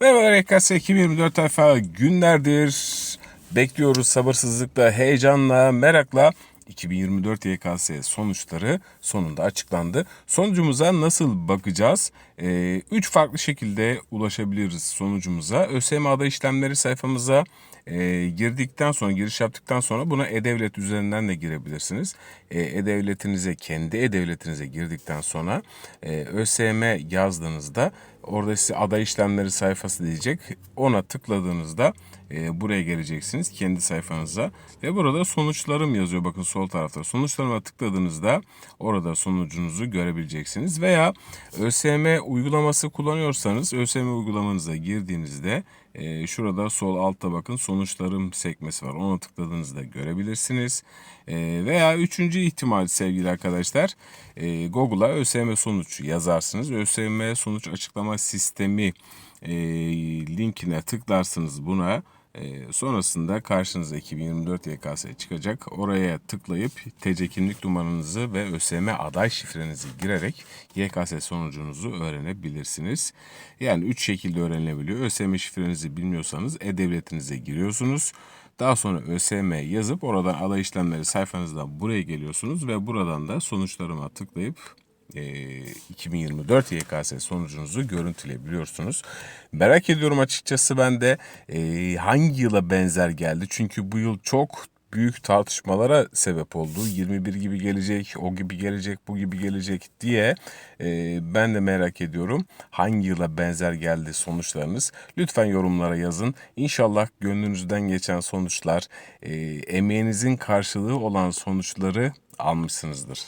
Merhaba RKS 2024 tayfa günlerdir bekliyoruz sabırsızlıkla, heyecanla, merakla. 2024 YKS sonuçları sonunda açıklandı. Sonucumuza nasıl bakacağız? Ee, üç farklı şekilde ulaşabiliriz sonucumuza. ÖSYM aday işlemleri sayfamıza e, girdikten sonra, giriş yaptıktan sonra buna E-Devlet üzerinden de girebilirsiniz. E, E-Devletinize, kendi E-Devletinize girdikten sonra e, ÖSYM yazdığınızda orada size aday işlemleri sayfası diyecek. Ona tıkladığınızda e, buraya geleceksiniz kendi sayfanıza ve burada sonuçlarım yazıyor bakın sol tarafta. Sonuçlarıma tıkladığınızda orada sonucunuzu görebileceksiniz veya ÖSYM uygulaması kullanıyorsanız ÖSYM uygulamanıza girdiğinizde e, şurada sol altta bakın sonuçlarım sekmesi var. Ona tıkladığınızda görebilirsiniz. E, veya üçüncü ihtimal sevgili arkadaşlar e, Google'a ÖSYM sonuç yazarsınız. ÖSYM sonuç açıklama sistemi e, linkine tıklarsınız buna. E, sonrasında karşınıza 2024 YKS çıkacak. Oraya tıklayıp TC kimlik numaranızı ve ÖSYM aday şifrenizi girerek YKS sonucunuzu öğrenebilirsiniz. Yani 3 şekilde öğrenilebiliyor. ÖSYM şifrenizi bilmiyorsanız E-Devletinize giriyorsunuz. Daha sonra ÖSYM yazıp oradan aday işlemleri sayfanızdan buraya geliyorsunuz ve buradan da sonuçlarıma tıklayıp 2024 YKS sonucunuzu görüntüleyebiliyorsunuz. Merak ediyorum açıkçası ben de e, hangi yıla benzer geldi? Çünkü bu yıl çok büyük tartışmalara sebep oldu. 21 gibi gelecek, o gibi gelecek, bu gibi gelecek diye e, ben de merak ediyorum. Hangi yıla benzer geldi sonuçlarınız? Lütfen yorumlara yazın. İnşallah gönlünüzden geçen sonuçlar, e, emeğinizin karşılığı olan sonuçları almışsınızdır.